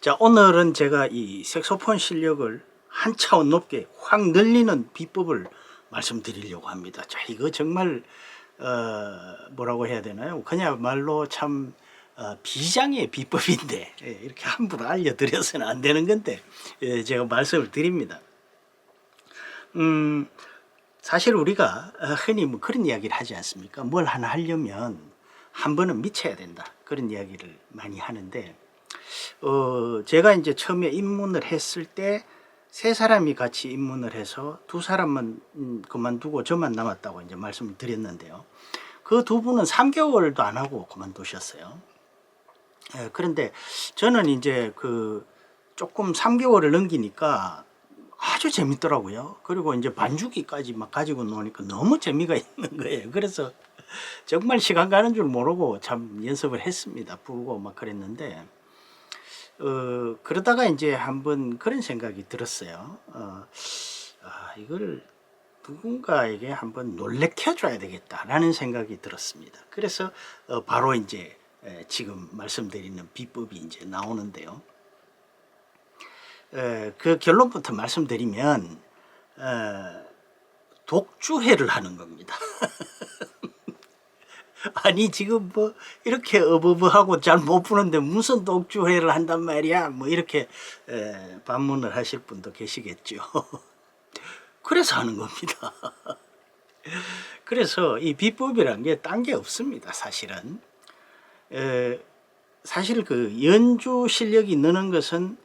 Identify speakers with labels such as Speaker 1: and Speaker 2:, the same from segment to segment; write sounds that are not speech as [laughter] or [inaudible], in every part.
Speaker 1: 자, 오늘은 제가 이 색소폰 실력을 한 차원 높게 확 늘리는 비법을 말씀드리려고 합니다. 자, 이거 정말 어, 뭐라고 해야 되나요? 그냥 말로 참 어, 비장의 비법인데 예, 이렇게 함부로 알려드려서는 안 되는 건데 예, 제가 말씀을 드립니다. 음, 사실 우리가 어, 흔히 뭐 그런 이야기를 하지 않습니까? 뭘 하나 하려면 한 번은 미쳐야 된다. 그런 이야기를 많이 하는데 어, 제가 이제 처음에 입문을 했을 때 세 사람이 같이 입문을 해서 두 사람만 음, 그만두고 저만 남았다고 이제 말씀을 드렸는데요. 그 두 분은 3개월도 안 하고 그만두셨어요. 예, 그런데 저는 이제 그 조금 3개월을 넘기니까 아주 재밌더라고요. 그리고 이제 반주기까지 막 가지고 노니까 너무 재미가 [laughs] 있는 거예요. 그래서 정말 시간 가는 줄 모르고 참 연습을 했습니다. 부르고 막 그랬는데 어, 그러다가 이제 한번 그런 생각이 들었어요. 어, 아, 이걸 누군가에게 한번 놀래켜줘야 되겠다라는 생각이 들었습니다. 그래서 어, 바로 이제 에, 지금 말씀드리는 비법이 이제 나오는데요. 에, 그 결론부터 말씀드리면 어, 독주회를 하는 겁니다. [laughs] [laughs] 아니 지금 뭐 이렇게 어버버하고 잘못 부는데 무슨 독주회를 한단 말이야? 뭐 이렇게 에, 반문을 하실 분도 계시겠죠. [laughs] 그래서 하는 겁니다. [laughs] 그래서 이 비법이란 게 딴 게 없습니다 사실은. 에, 사실 그 연주 실력이 느는 것은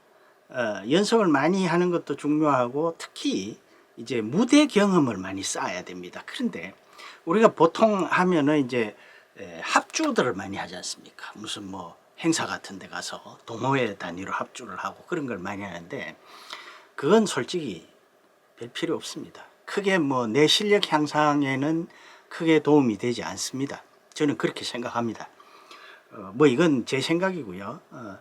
Speaker 1: 어, 연습을 많이 하는 것도 중요하고 특히 이제 무대 경험을 많이 쌓아야 됩니다. 그런데 우리가 보통 하면은 이제 에, 합주들을 많이 하지 않습니까? 무슨 뭐 행사 같은 데 가서 동호회 단위로 합주를 하고 그런 걸 많이 하는데 그건 솔직히 별 필요 없습니다. 크게 뭐 내 실력 향상에는 크게 도움이 되지 않습니다. 저는 그렇게 생각합니다. 어, 뭐 이건 제 생각이고요. 어,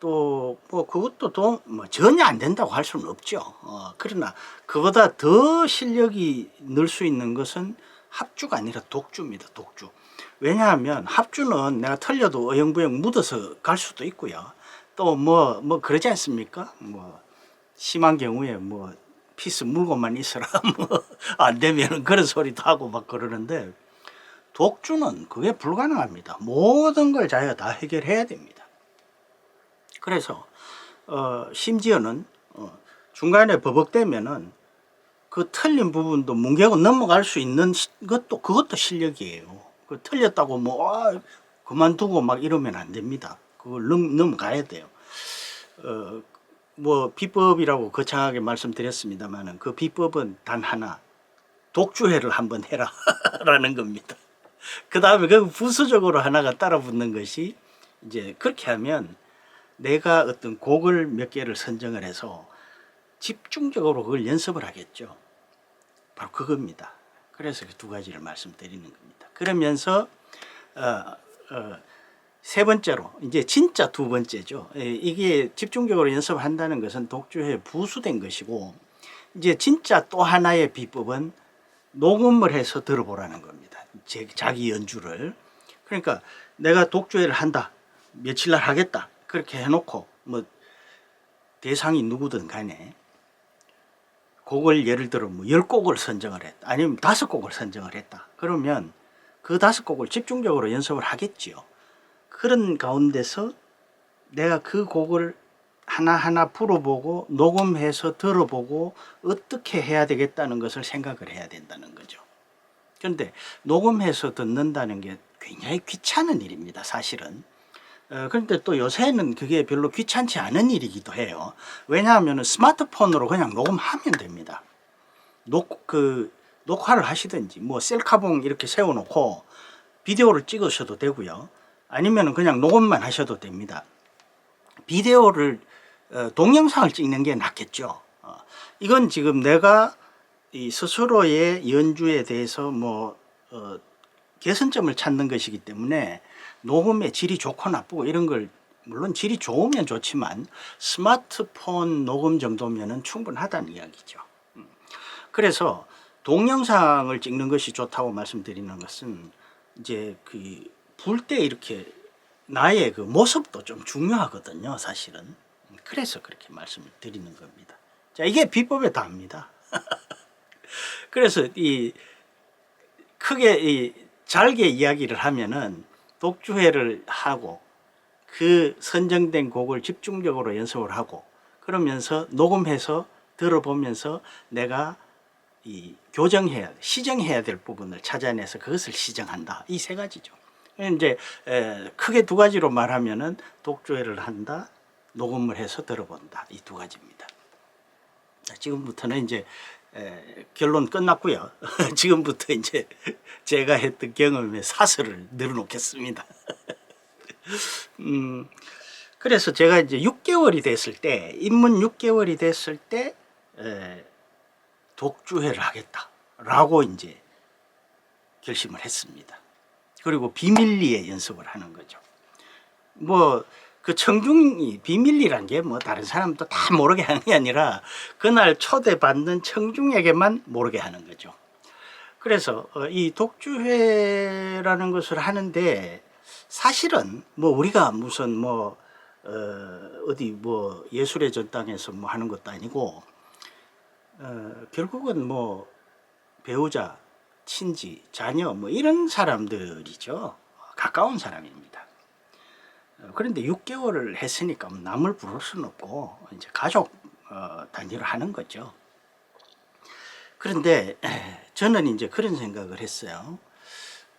Speaker 1: 또뭐 그것도 도, 뭐 전혀 안 된다고 할 수는 없죠. 어, 그러나 그보다 더 실력이 늘 수 있는 것은 합주가 아니라 독주입니다. 독주. 왜냐하면 합주는 내가 틀려도 어영부영 묻어서 갈 수도 있고요. 또뭐뭐 그러지 않습니까? 뭐 심한 경우에 뭐 피스 물고만 있어라 [laughs] 뭐 안 되면 그런 소리도 하고 막 그러는데 독주는 그게 불가능합니다. 모든 걸 자기가 다 해결해야 됩니다. 그래서 어 심지어는 어 중간에 버벅대면은 그 틀린 부분도 뭉개고 넘어갈 수 있는 시- 것도 그것도 실력이에요. 그 틀렸다고 뭐 아, 그만두고 막 이러면 안 됩니다. 그걸 넘, 넘어가야 돼요. 어, 뭐 비법이라고 거창하게 말씀드렸습니다만은 그 비법은 단 하나 독주회를 한번 해라라는 [laughs] 겁니다. 그 다음에 그 부수적으로 하나가 따라 붙는 것이 이제 그렇게 하면 내가 어떤 곡을 몇 개를 선정을 해서 집중적으로 그걸 연습을 하겠죠. 바로 그겁니다. 그래서 그 두 가지를 말씀드리는 겁니다. 그러면서 어, 어, 세 번째로 이제 진짜 두 번째죠. 예, 이게 집중적으로 연습한다는 것은 독주에 부수된 것이고 이제 진짜 또 하나의 비법은 녹음을 해서 들어보라는 겁니다. 제, 자기 연주를. 그러니까 내가 독주회를 한다. 며칠 날 하겠다. 그렇게 해놓고 뭐 대상이 누구든 간에 곡을 예를 들어 뭐열 곡을 선정을 했다. 아니면 다섯 곡을 선정을 했다. 그러면 그 다섯 곡을 집중적으로 연습을 하겠지요. 그런 가운데서 내가 그 곡을 하나하나 풀어보고 녹음해서 들어보고 어떻게 해야 되겠다는 것을 생각을 해야 된다는 거죠. 그런데 녹음해서 듣는다는 게 굉장히 귀찮은 일입니다, 사실은. 어, 그런데 또 요새는 그게 별로 귀찮지 않은 일이기도 해요. 왜냐하면 스마트폰으로 그냥 녹음하면 됩니다. 녹, 그, 녹화를 하시든지, 뭐 셀카봉 이렇게 세워놓고 비디오를 찍으셔도 되고요. 아니면 그냥 녹음만 하셔도 됩니다. 비디오를, 어, 동영상을 찍는 게 낫겠죠. 어, 이건 지금 내가 이 스스로의 연주에 대해서 뭐, 어, 개선점을 찾는 것이기 때문에 녹음의 질이 좋고 나쁘고 이런 걸 물론 질이 좋으면 좋지만 스마트폰 녹음 정도면은 충분하다는 이야기죠. 음. 그래서 동영상을 찍는 것이 좋다고 말씀드리는 것은 이제 그불때 이렇게 나의 그 모습도 좀 중요하거든요, 사실은. 그래서 그렇게 말씀을 드리는 겁니다. 자, 이게 비법의 답니다. [laughs] 그래서 이 크게 이 잘게 이야기를 하면은 독주회를 하고 그 선정된 곡을 집중적으로 연습을 하고 그러면서 녹음해서 들어보면서 내가 이 교정해야 시정해야 될 부분을 찾아내서 그것을 시정한다 이 세 가지죠. 이제 에, 크게 두 가지로 말하면은 독주회를 한다, 녹음을 해서 들어본다 이 두 가지입니다. 자, 지금부터는 이제 에, 결론 끝났고요. [laughs] 지금부터 이제 제가 했던 경험의 사설을 늘어놓겠습니다. [laughs] 음, 그래서 제가 이제 6개월이 됐을 때 입문 6개월이 됐을 때 에, 독주회를 하겠다라고 이제 결심을 했습니다. 그리고 비밀리에 연습을 하는 거죠. 뭐 그 청중이 비밀리란 게 뭐 다른 사람도 다 모르게 하는 게 아니라 그날 초대받는 청중에게만 모르게 하는 거죠. 그래서 어, 이 독주회라는 것을 하는데 사실은 뭐 우리가 무슨 뭐 어, 어디 뭐 예술의 전당에서 뭐 하는 것도 아니고 어, 결국은 뭐 배우자, 친지, 자녀 뭐 이런 사람들이죠. 가까운 사람입니다. 어, 그런데 6개월을 했으니까 뭐 남을 부를 수는 없고 이제 가족 어, 단위로 하는 거죠. 그런데 에, [clears throat] 저는 이제 그런 생각을 했어요.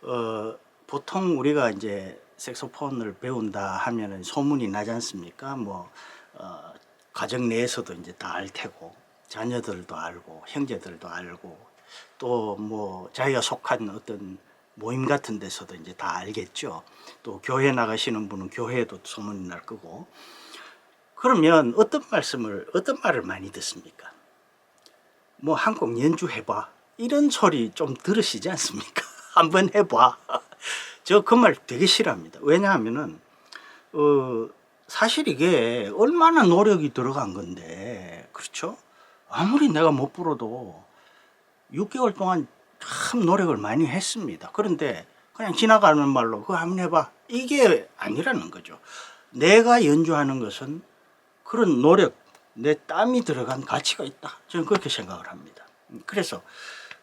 Speaker 1: 어, 보통 우리가 이제 색소폰을 배운다 하면은 소문이 나지 않습니까? 뭐 어, 가정 내에서도 이제 다 알 테고 자녀들도 알고 형제들도 알고 또 뭐 자기가 속한 어떤 모임 같은 데서도 이제 다 알겠죠. 또 교회 나가시는 분은 교회에도 소문이 날 거고. 그러면 어떤 말씀을 어떤 말을 많이 듣습니까? 뭐한곡 연주해 봐 이런 소리 좀 들으시지 않습니까? [laughs] 한번 해 봐. 저 그 말 되게 싫어합니다. 왜냐하면은 어 사실 이게 얼마나 노력이 들어간 건데 그렇죠? 아무리 내가 못 불어도 6개월 동안 참 노력을 많이 했습니다. 그런데 그냥 지나가는 말로 그거 한번 해봐 이게 아니라는 거죠. 내가 연주하는 것은 그런 노력, 내 땀이 들어간 가치가 있다. 저는 그렇게 생각을 합니다. 그래서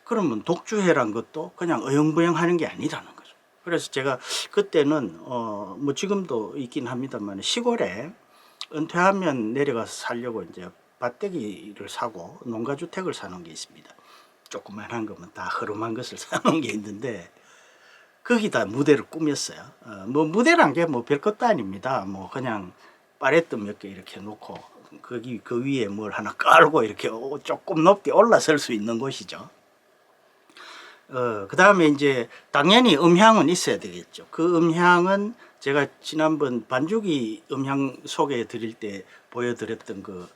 Speaker 1: 그러면 독주회란 것도 그냥 어영부영 하는 게 아니라는 거죠. 그래서 제가 그때는 어 뭐 지금도 있긴 합니다만 시골에 은퇴하면 내려가서 살려고 이제 밭대기를 사고 농가주택을 사놓은 게 있습니다. 조그만한 거면 다 허름한 것을 [laughs] 사놓은 게 있는데 거기다 무대를 꾸몄어요. 어, 뭐 무대란 게 뭐 별것도 아닙니다. 뭐 그냥 파레트 몇 개 이렇게 놓고 거기 그 위에 뭘 하나 깔고 이렇게 오- 조금 높게 올라설 수 있는 곳이죠. 어, 그 다음에 이제 당연히 음향은 있어야 되겠죠. 그 음향은 제가 지난번 반주기 음향 소개해 드릴 때 보여드렸던 그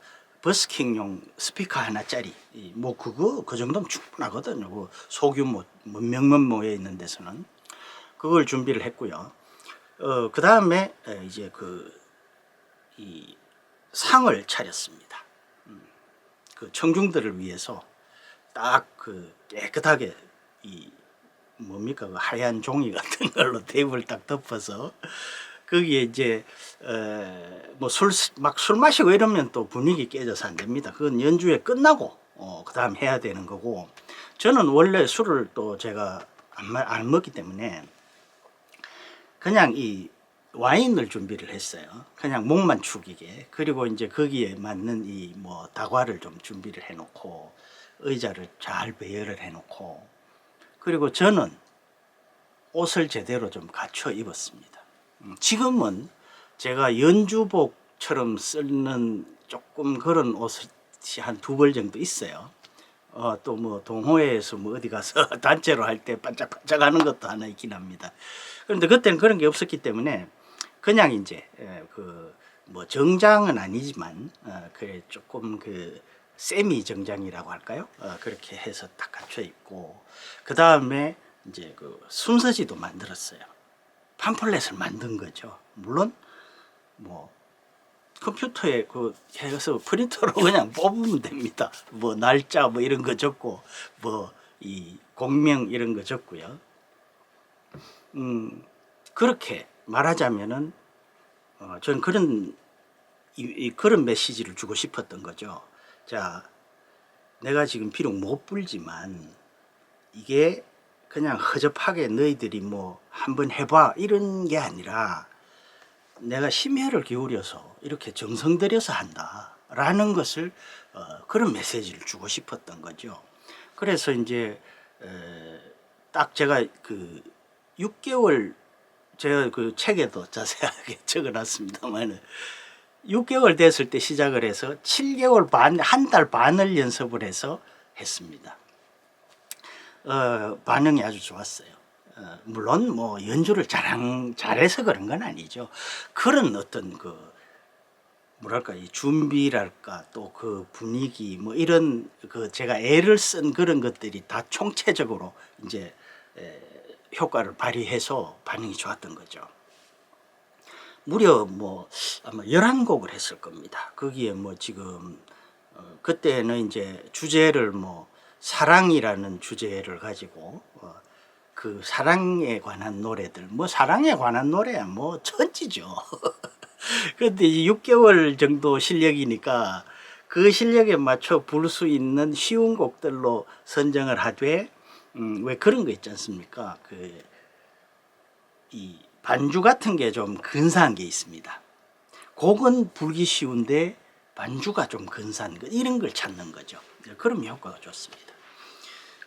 Speaker 1: 버스킹용 스피커 하나짜리 이뭐 그거 그 정도면 충분하거든요. 그 소규모 뭐 몇만 모여 있는 데서는 그걸 준비를 했고요. 어, 그 다음에 이제 그 이 상을 차렸습니다. 음, 그 청중들을 위해서 딱 그 깨끗하게 이 뭡니까 그 하얀 종이 같은 걸로 [laughs] 테이블 딱 덮어서 거기에 이제 어, 뭐술 막 술 마시고 이러면 또 분위기 깨져서 안 됩니다. 그건 연주회 끝나고 어, 그다음 해야 되는 거고 저는 원래 술을 또 제가 안, 마- 안 먹기 때문에 그냥 이 와인을 준비를 했어요. 그냥 목만 축이게. 그리고 이제 거기에 맞는 이 뭐 다과를 좀 준비를 해놓고 의자를 잘 배열을 해놓고 그리고 저는 옷을 제대로 좀 갖춰 입었습니다. 음, 지금은 제가 연주복처럼 쓰는 조금 그런 옷이 한 두 벌 정도 있어요. 어, 또 뭐 동호회에서 뭐 어디 가서 [laughs] 단체로 할 때 반짝반짝 하는 것도 하나 있긴 합니다. 그런데 그때는 그런 게 없었기 때문에 그냥 이제 그 뭐 정장은 아니지만 어, 그래 조금 그 세미 정장이라고 할까요? 어, 그렇게 해서 딱 갖춰 입고 그 다음에 이제 그 순서지도 만들었어요. 팜플렛을 만든 거죠. 물론 뭐 컴퓨터에 그 해서 프린터로 [laughs] 그냥 뽑으면 됩니다. 뭐 날짜 뭐 이런 거 적고 뭐 이 공명 이런 거 적고요. 음 그렇게 말하자면은 어, 저는 그런 이, 이 그런 메시지를 주고 싶었던 거죠. 자, 내가 지금 비록 못 불지만 이게 그냥 허접하게 너희들이 뭐 한번 해봐 이런 게 아니라 내가 심혈을 기울여서 이렇게 정성 들여서 한다 라는 것을 어, 그런 메시지를 주고 싶었던 거죠. 그래서 이제 에, 딱 제가 그 6개월 제가 그 책에도 자세하게 [laughs] 적어놨습니다만 6개월 됐을 때 시작을 해서 7개월 반, 한 달 반을 연습을 해서 했습니다. 어, 반응이 아주 좋았어요. 어, 물론 뭐 연주를 잘한, 잘해서 그런 건 아니죠. 그런 어떤 그 뭐랄까 이 준비랄까 또 그 분위기 뭐 이런 그 제가 애를 쓴 그런 것들이 다 총체적으로 이제 에, 효과를 발휘해서 반응이 좋았던 거죠. 무려 뭐 아마 11곡을 했을 겁니다. 거기에 뭐 지금 어, 그때는 이제 주제를 뭐 사랑이라는 주제를 가지고 어, 그 사랑에 관한 노래들 뭐 사랑에 관한 노래야 뭐 천지죠. [laughs] 그런데 이제 6개월 정도 실력이니까 그 실력에 맞춰 부를 수 있는 쉬운 곡들로 선정을 하되 음, 왜 그런 거 있지 않습니까? 그 이 반주 같은 게 좀 근사한 게 있습니다. 곡은 불기 쉬운데 반주가 좀 근사한 것 이런 걸 찾는 거죠. 그럼 효과가 좋습니다.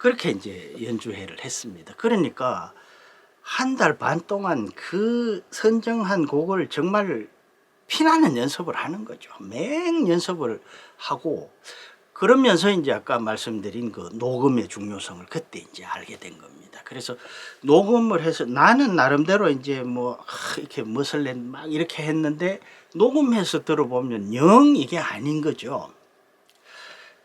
Speaker 1: 그렇게 이제 연주회를 했습니다. 그러니까 한 달 반 동안 그 선정한 곡을 정말 피나는 연습을 하는 거죠. 맹 연습을 하고 그러면서 이제 아까 말씀드린 그 녹음의 중요성을 그때 이제 알게 된 겁니다. 그래서 녹음을 해서 나는 나름대로 이제 뭐 아, 이렇게 멋을 낸막 이렇게 했는데 녹음해서 들어보면 영 이게 아닌 거죠.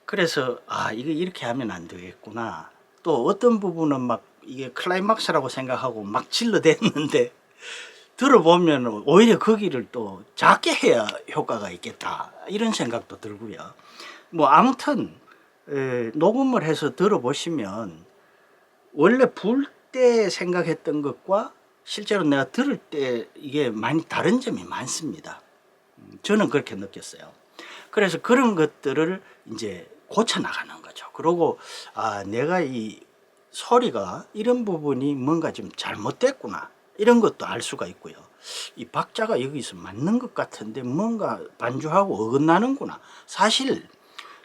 Speaker 1: 그래서 아 이거 이렇게 하면 안 되겠구나. 또 어떤 부분은 막 이게 클라이막스라고 생각하고 막 질러댔는데 들어보면 오히려 거기를 또 작게 해야 효과가 있겠다 이런 생각도 들고요. 뭐 아무튼 에, 녹음을 해서 들어보시면 원래 불 때 생각했던 것과 실제로 내가 들을 때 이게 많이 다른 점이 많습니다. 음, 저는 그렇게 느꼈어요. 그래서 그런 것들을 이제 고쳐 나가는 거죠. 그리고 아 내가 이 소리가 이런 부분이 뭔가 좀 잘못됐구나 이런 것도 알 수가 있고요. 이 박자가 여기서 맞는 것 같은데 뭔가 반주하고 어긋나는구나. 사실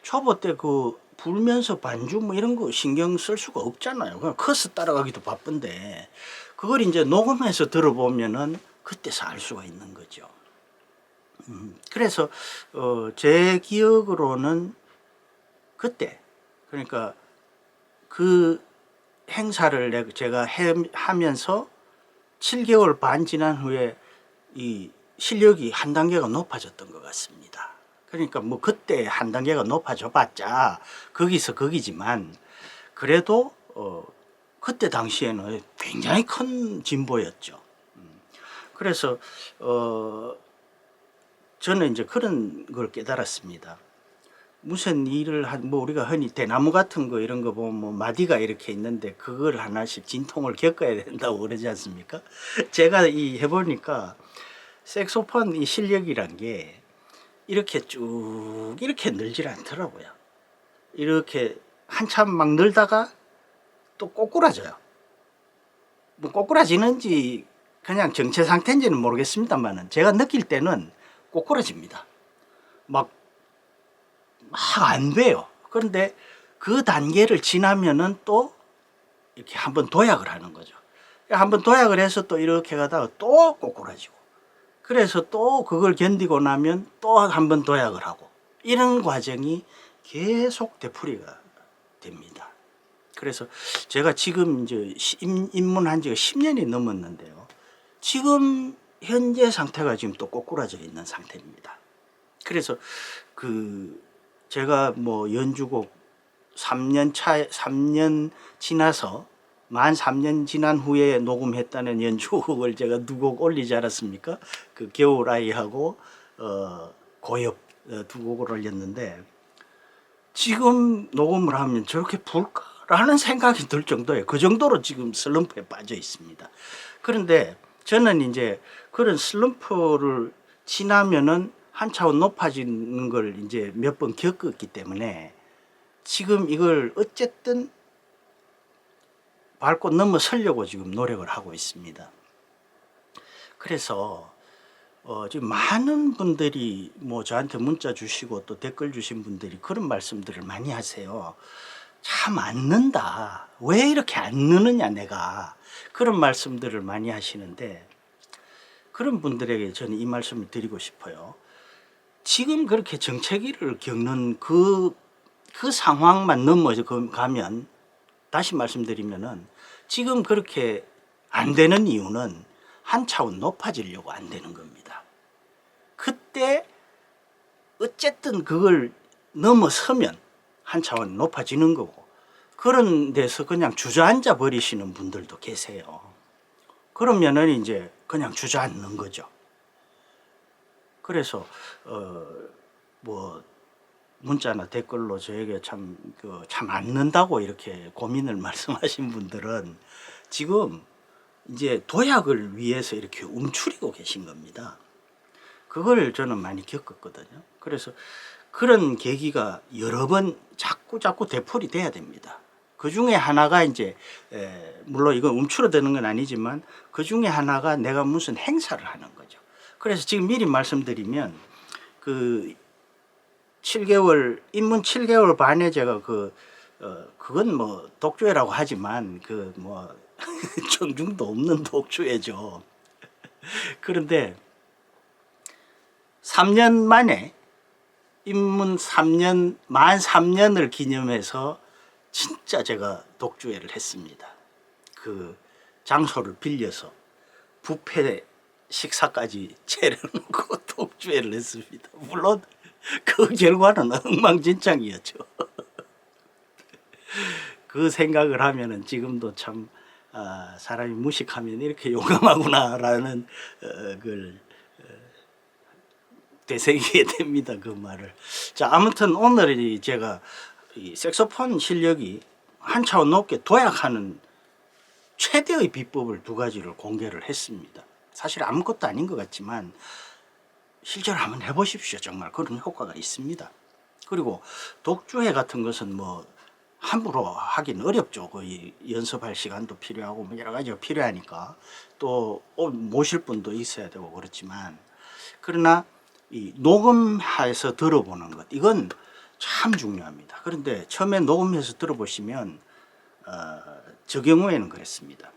Speaker 1: 초보 때 그 불면서 반주 뭐 이런 거 신경 쓸 수가 없잖아요. 그냥 커서 따라가기도 바쁜데 그걸 이제 녹음해서 들어보면은 그때서 알 수가 있는 거죠. 음, 그래서 어, 제 기억으로는 그때 그러니까 그 행사를 제가 해, 하면서 7개월 반 지난 후에 이 실력이 한 단계가 높아졌던 것 같습니다. 그러니까 뭐 그때 한 단계가 높아져 봤자 거기서 거기지만 그래도 어 그때 당시에는 굉장히 큰 진보였죠. 음. 그래서 어 저는 이제 그런 걸 깨달았습니다. 무슨 일을 한 뭐 우리가 흔히 대나무 같은 거 이런 거 보면 뭐 마디가 이렇게 있는데 그걸 하나씩 진통을 겪어야 된다고 그러지 않습니까? 제가 이 해보니까 색소폰 이 실력이란 게 이렇게 쭉 이렇게 늘질 않더라고요. 이렇게 한참 막 늘다가 또 꼬꾸라져요. 뭐 꼬꾸라지는지 그냥 정체 상태인지는 모르겠습니다만은 제가 느낄 때는 꼬꾸라집니다. 막 막 안 돼요. 그런데 그 단계를 지나면은 또 이렇게 한번 도약을 하는 거죠. 한번 도약을 해서 또 이렇게 가다가 또 꼬꾸라지고 그래서 또 그걸 견디고 나면 또 한번 도약을 하고 이런 과정이 계속 되풀이가 됩니다. 그래서 제가 지금 이제 입문한 지가 10년이 넘었는데요. 지금 현재 상태가 지금 또 꼬꾸라져 있는 상태입니다. 그래서 그 제가 뭐 연주곡 3년 차 3년 지나서 만 3년 지난 후에 녹음했다는 연주곡을 제가 두 곡 올리지 않았습니까? 그 겨울 아이하고 어, 고엽 어, 두 곡을 올렸는데 지금 녹음을 하면 저렇게 불까라는 생각이 들 정도예요. 그 정도로 지금 슬럼프에 빠져 있습니다. 그런데 저는 이제 그런 슬럼프를 지나면은 한 차원 높아지는 걸 이제 몇 번 겪었기 때문에 지금 이걸 어쨌든 밟고 넘어서려고 지금 노력을 하고 있습니다. 그래서 어, 지금 많은 분들이 뭐 저한테 문자 주시고 또 댓글 주신 분들이 그런 말씀들을 많이 하세요. 참 안 는다. 왜 이렇게 안 느느냐 내가 그런 말씀들을 많이 하시는데 그런 분들에게 저는 이 말씀을 드리고 싶어요. 지금 그렇게 정체기를 겪는 그, 그 상황만 넘어가면 다시 말씀드리면은 지금 그렇게 안 되는 이유는 한 차원 높아지려고 안 되는 겁니다. 그때 어쨌든 그걸 넘어서면 한 차원 높아지는 거고 그런 데서 그냥 주저앉아 버리시는 분들도 계세요. 그러면은 이제 그냥 주저앉는 거죠. 그래서 어 뭐 문자나 댓글로 저에게 참그 참 앉는다고 이렇게 고민을 [laughs] 말씀하신 분들은 지금 이제 도약을 위해서 이렇게 움츠리고 계신 겁니다. 그걸 저는 많이 겪었거든요. 그래서 그런 계기가 여러 번 자꾸 자꾸 되풀이 돼야 됩니다. 그 중에 하나가 이제 에, 물론 이건 움츠러드는 건 아니지만 그 중에 하나가 내가 무슨 행사를 하는 거죠. 그래서 지금 미리 말씀드리면 그 7개월 입문 7개월 반에 제가 그 어, 그건 뭐 독주회라고 하지만 그 뭐 [laughs] 정중도 없는 독주회죠. 그런데 3년 만에 입문 3년 만 3년을 기념해서 진짜 제가 독주회를 했습니다. 그 장소를 빌려서 부페 식사까지 차려놓고 독주회를 [laughs] 했습니다. 물론 그 결과는 엉망진창이었죠. [laughs] 그 생각을 하면은 지금도 참 아, 사람이 무식하면 이렇게 용감하구나라는 어, 걸 어, 되새기게 [laughs] 됩니다. 그 말을. 자 아무튼 오늘 제가 이 색소폰 실력이 한 차원 높게 도약하는 최대의 비법을 두 가지를 공개를 했습니다. 사실 아무것도 아닌 것 같지만 실제로 한번 해보십시오. 정말 그런 효과가 있습니다. 그리고 독주회 같은 것은 뭐 함부로 하긴 어렵죠. 그 연습할 시간도 필요하고 뭐 여러 가지가 필요하니까 또 어, 모실 분도 있어야 되고 그렇지만 그러나 이 녹음해서 들어보는 것 이건 참 중요합니다. 그런데 처음에 녹음해서 들어보시면 어, 저 경우에는 그랬습니다.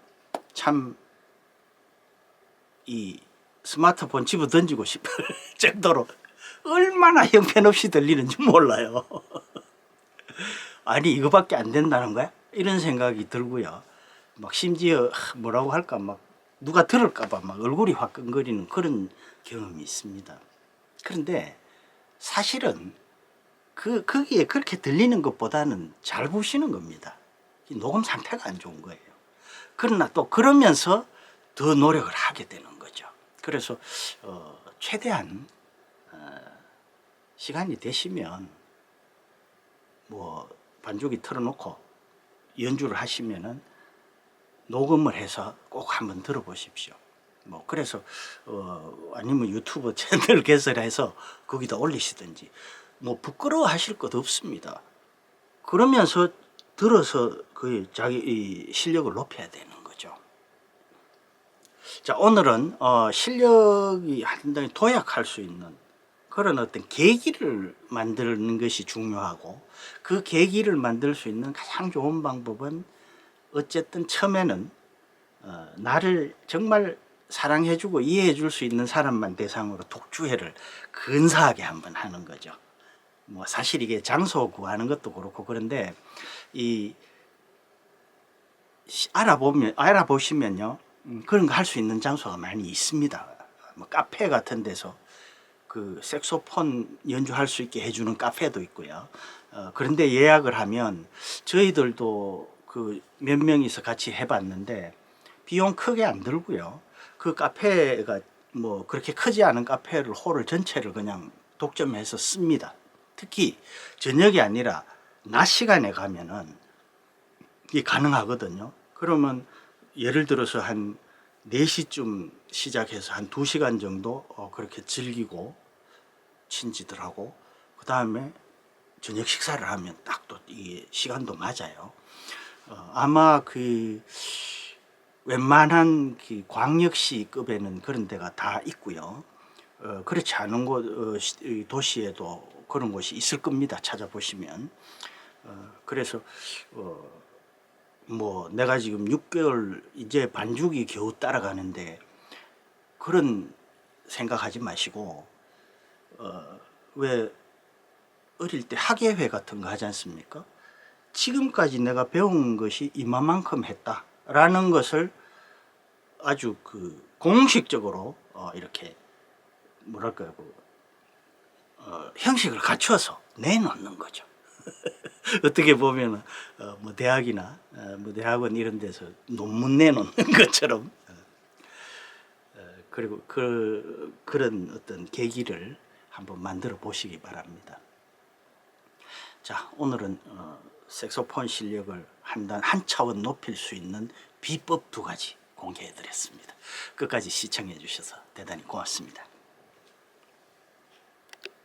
Speaker 1: 참 이 스마트폰 집어 던지고 싶을 [laughs] 정도로 얼마나 형편없이 들리는지 몰라요. 아니 이거밖에 안 된다는 거야? 이런 생각이 들고요. 막 심지어 하, 뭐라고 할까 막 누가 들을까봐 막 얼굴이 화끈거리는 그런 경험이 있습니다. 그런데 사실은 그 거기에 그렇게 들리는 것보다는 잘 보시는 겁니다. 이 녹음 상태가 안 좋은 거예요. 그러나 또 그러면서 더 노력을 하게 되는 거죠. 그래서 어, 최대한 어, 시간이 되시면 뭐 반주기 틀어놓고 연주를 하시면은 녹음을 해서 꼭 한번 들어보십시오. 뭐 그래서 어 아니면 유튜브 [laughs] 채널 개설해서 거기다 올리시든지 뭐 부끄러워 하실 것 없습니다. 그러면서 들어서 그 자기 이 실력을 높여야 되는. 자 오늘은 어 실력이 상당히 도약할 수 있는 그런 어떤 계기를 만드는 것이 중요하고 그 계기를 만들 수 있는 가장 좋은 방법은 어쨌든 처음에는 어, 나를 정말 사랑해주고 이해해줄 수 있는 사람만 대상으로 독주회를 근사하게 한번 하는 거죠. 뭐 사실 이게 장소 구하는 것도 그렇고 그런데 이 시- 알아보면 알아보시면요 음, 그런 거 할 수 있는 장소가 많이 있습니다. 뭐 카페 같은 데서 그 색소폰 연주할 수 있게 해주는 카페도 있고요. 어, 그런데 예약을 하면 저희들도 그 몇 명이서 같이 해봤는데 비용 크게 안 들고요. 그 카페가 뭐 그렇게 크지 않은 카페를 홀을 전체를 그냥 독점해서 씁니다. 특히 저녁이 아니라 낮 시간에 가면은 이게 가능하거든요. 그러면 예를 들어서 한 4시쯤 시작해서 한 2시간 정도 어, 그렇게 즐기고 친지들하고 그 다음에 저녁 식사를 하면 딱 또 이 시간도 맞아요. 어, 아마 그 웬만한 그 광역시급에는 그런 데가 다 있고요. 어, 그렇지 않은 곳 어, 시- 이 도시에도 그런 곳이 있을 겁니다. 찾아보시면. 어, 그래서 어, 뭐 내가 지금 6개월 이제 반죽이 겨우 따라가는데 그런 생각하지 마시고 어, 왜 어릴 때 학예회 같은 거 하지 않습니까? 지금까지 내가 배운 것이 이만큼 했다라는 것을 아주 그 공식적으로 어, 이렇게 뭐랄까요 그, 어, 형식을 갖춰서 내놓는 거죠. [laughs] 어떻게 보면 어, 뭐 대학이나 어, 뭐 대학원 이런 데서 논문 내놓는 [laughs] 것처럼 어, 어, 그리고 그 그런 어떤 계기를 한번 만들어 보시기 바랍니다. 자 오늘은 어, 색소폰 실력을 한 단 한 차원 높일 수 있는 비법 두 가지 공개해 드렸습니다. 끝까지 시청해 주셔서 대단히 고맙습니다.